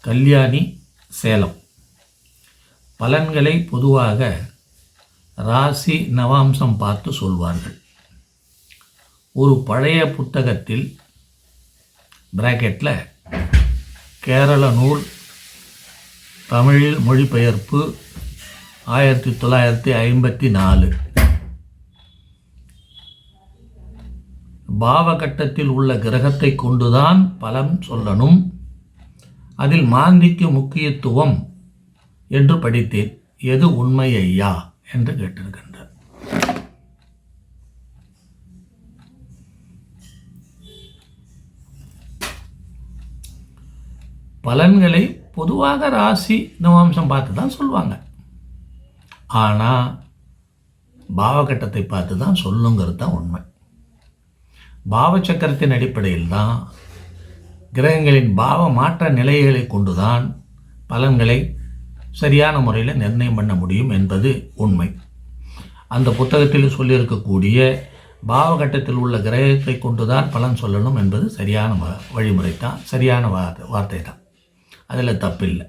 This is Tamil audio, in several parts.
கல்யாணி சேலம். பலன்களை பொதுவாக ராசி நவாம்சம் பார்த்து சொல்வார்கள். ஒரு பழைய புத்தகத்தில் பிராக்கெட்டில் கேரள நூல் தமிழில் மொழிபெயர்ப்பு ஆயிரத்தி தொள்ளாயிரத்தி ஐம்பத்தி நாலு. பாவகட்டத்தில் உள்ள கிரகத்தை கொண்டுதான் பலம் சொல்லணும். அதில் மாந்திக்கு முக்கியத்துவம் என்று படித்தேன். எது உண்மை ஐயா என்று கேட்டிருக்கின்றார். பலன்களை பொதுவாக ராசி நவாம்சம் பார்த்து தான் சொல்லுவாங்க ஆனால் பாவகட்டத்தை பார்த்து தான் சொல்லுங்கிறது தான் உண்மை. பாவ சக்கரத்தின் அடிப்படையில் தான் கிரகங்களின் பாவ மாற்ற நிலைகளை கொண்டுதான் பலன்களை சரியான முறையில் நிர்ணயம் பண்ண முடியும் என்பது உண்மை. அந்த புத்தகத்தில் சொல்லியிருக்கக்கூடிய பாவகட்டத்தில் உள்ள கிரகத்தை கொண்டுதான் பலன் சொல்லணும் என்பது சரியான வ- வழிமுறை தான் சரியான வார்த்தை வார்த்தை தான் அதில் தப்பில்லை.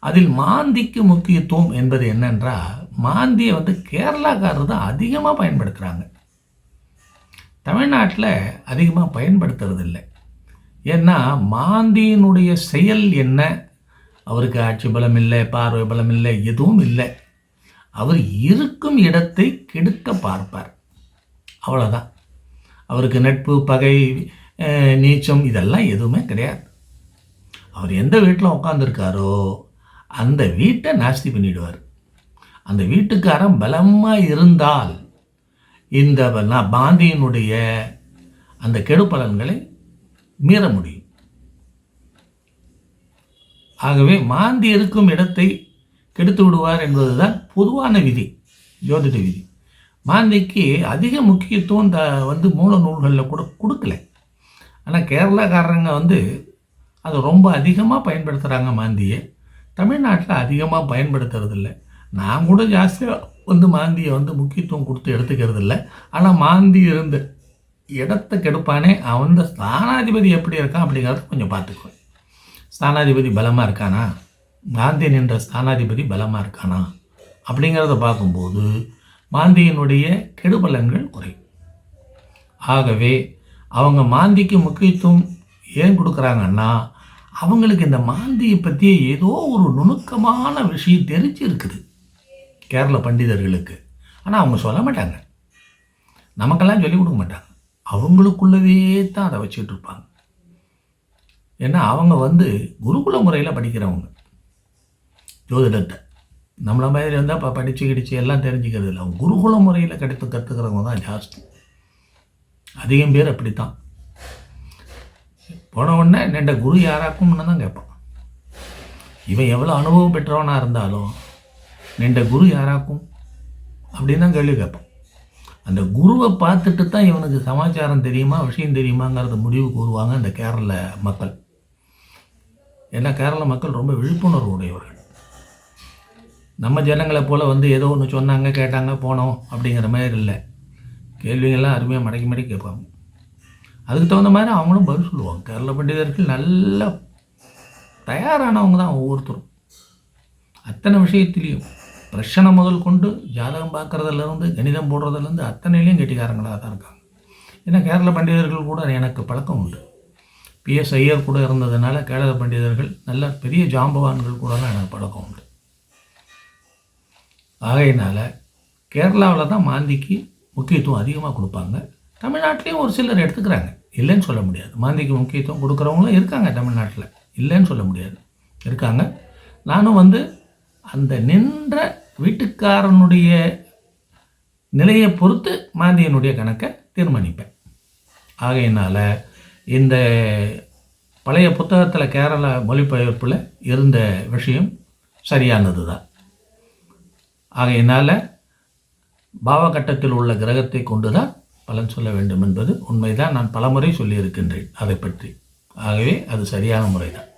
அதில் மாந்திக்கு முக்கியத்துவம் என்பது என்னென்றால் மாந்தியை வந்து கேரளாக்காரர் தான் அதிகமாக பயன்படுத்துகிறாங்க தமிழ்நாட்டில் அதிகமாக பயன்படுத்துறது இல்லை ஏன்னா மாந்தியினுடைய செயல் என்ன? அவருக்கு ஆட்சி பலம் இல்லை பார்வை பலம் இல்லை எதுவும் இல்லை. அவர் இருக்கும் இடத்தை கெடுக்க பார்ப்பார். அவ்வளோதான் அவருக்கு நட்பு பகை நீச்சம் இதெல்லாம் எதுவுமே கிடையாது. அவர் எந்த வீட்டில் உட்காந்துருக்காரோ அந்த வீட்டை நாஸ்தி பண்ணிடுவார். அந்த வீட்டுக்காரன் பலமாக இருந்தால் இந்த பாந்தியினுடைய அந்த கெடு பலன்களை மீற முடியும் ஆகவே மாந்தி இருக்கும் இடத்தை கெடுத்து விடுவார் என்பதுதான் பொதுவான விதி ஜோதிட விதி. மாந்திக்கு அதிக முக்கியத்துவம் த வந்து மூல நூல்களில் கூட கொடுக்கல. ஆனால் கேரளாக்காரங்க வந்து அதை ரொம்ப அதிகமாக பயன்படுத்துகிறாங்க மாந்தியை. தமிழ்நாட்டில் அதிகமாக பயன்படுத்துறதில்ல. நான் கூட ஜாஸ்தியாக வந்து மாந்தியை வந்து முக்கியத்துவம் கொடுத்து எடுத்துக்கிறது இல்லை ஆனால் மாந்தி இருந்த இடத்த கெடுப்பானே அவன் ஸ்தானாதிபதி எப்படி இருக்கான் அப்படிங்கிறத கொஞ்சம் பார்த்துக்குவேன் ஸ்தானாதிபதி பலமாக இருக்கானா? மாந்தி நின்ற ஸ்தானாதிபதி பலமாக இருக்கானா? அப்படிங்கிறத பார்க்கும்போது மாந்தியினுடைய கெடுபலன்கள் குறையும் ஆகவே அவங்க மாந்திக்கு முக்கியத்துவம் ஏன் கொடுக்குறாங்கன்னா அவங்களுக்கு இந்த மாந்தியை பற்றி ஏதோ ஒரு நுணுக்கமான விஷயம் தெரிஞ்சு இருக்குது கேரள பண்டிதர்களுக்கு. ஆனால் அவங்க சொல்ல மாட்டாங்க. நமக்கெல்லாம் சொல்லிக் கொடுக்க மாட்டாங்க. அவங்களுக்குள்ளவே தான் அதை வச்சுட்டு இருப்பாங்க ஏன்னா அவங்க வந்து குருகுல முறையில் படிக்கிறவங்க. ஜோதிடத்தை. நம்மள மாதிரி இருந்தால் இப்போ படித்து கிடிச்சு எல்லாம் தெரிஞ்சுக்கிறது இல்லை. அவங்க குருகுல முறையில் கிடைத்து கற்றுக்கிறவங்க தான் ஜாஸ்தி. அதிகம் பேர் அப்படித்தான். போன உடனே நின்ற குரு யாராக்கும்னு தான் கேட்பான். இவன் எவ்வளோ அனுபவம் பெற்றவனாக இருந்தாலும் நின்ற குரு யாராக்கும்? அப்படின்னு தான் கேள்வி கேட்பான். அந்த குருவை பார்த்துட்டு தான் இவனுக்கு சமாச்சாரம் தெரியுமா விஷயம் தெரியுமாங்கிறத முடிவு கூறுவாங்க இந்த கேரள மக்கள். ஏன்னா கேரள மக்கள் ரொம்ப விழிப்புணர்வு உடையவர்கள். நம்ம ஜனங்களை போல் வந்து ஏதோ ஒன்று சொன்னாங்க கேட்டாங்க போனோம் அப்படிங்கிற மாதிரி இல்லை. கேள்விகள்லாம் அருமையாக மடக்கி மடக்கி கேட்பாங்க. அதுக்கு தகுந்த மாதிரி அவங்களும் பதில் சொல்லுவாங்க. கேரள பண்டிதர்கள் நல்ல தயாரானவங்க தான் ஒவ்வொருத்தரும். அத்தனை விஷயத்துலேயும். பிரச்சனை முதல் கொண்டு ஜாதகம் பார்க்குறதுலேருந்து கணிதம் போடுறதுலேருந்து அத்தனையிலையும் கெட்டிக்காரங்களாக தான் இருக்காங்க. ஏன்னா கேரள பண்டிதர்கள் கூட எனக்கு பழக்கம் உண்டு. பிஎஸ் ஐயர் கூட இருந்ததுனால கேரள பண்டிதர்கள் நல்ல பெரிய ஜாம்பவான்கள் கூடலாம் எனக்கு பழக்கம் உண்டு. ஆகையினால் கேரளாவில் தான் மாந்திக்கு முக்கியத்துவம் அதிகமாக கொடுப்பாங்க. தமிழ்நாட்டிலையும் ஒரு சிலர் எடுத்துக்கிறாங்க. இல்லைன்னு சொல்ல முடியாது. மாந்திக்கு முக்கியத்துவம் கொடுக்குறவங்களும் இருக்காங்க தமிழ்நாட்டில். இல்லைன்னு சொல்ல முடியாது. இருக்காங்க. நானும் வந்து அந்த நின்ற வீட்டுக்காரனுடைய நிலையை பொறுத்து மாந்தியனுடைய கணக்கை தீர்மானிப்பேன். ஆகையினால் இந்த பழைய புத்தகத்தில் கேரள மொழிபெயர்ப்பில் இருந்த விஷயம் சரியானது தான் ஆகையினால் பாவகட்டத்தில் உள்ள கிரகத்தை கொண்டு தான் பலன் சொல்ல வேண்டும் என்பது உண்மைதான். நான் பலமுறை சொல்லியிருக்கின்றேன் அதை பற்றி ஆகவே அது சரியான முறை தான்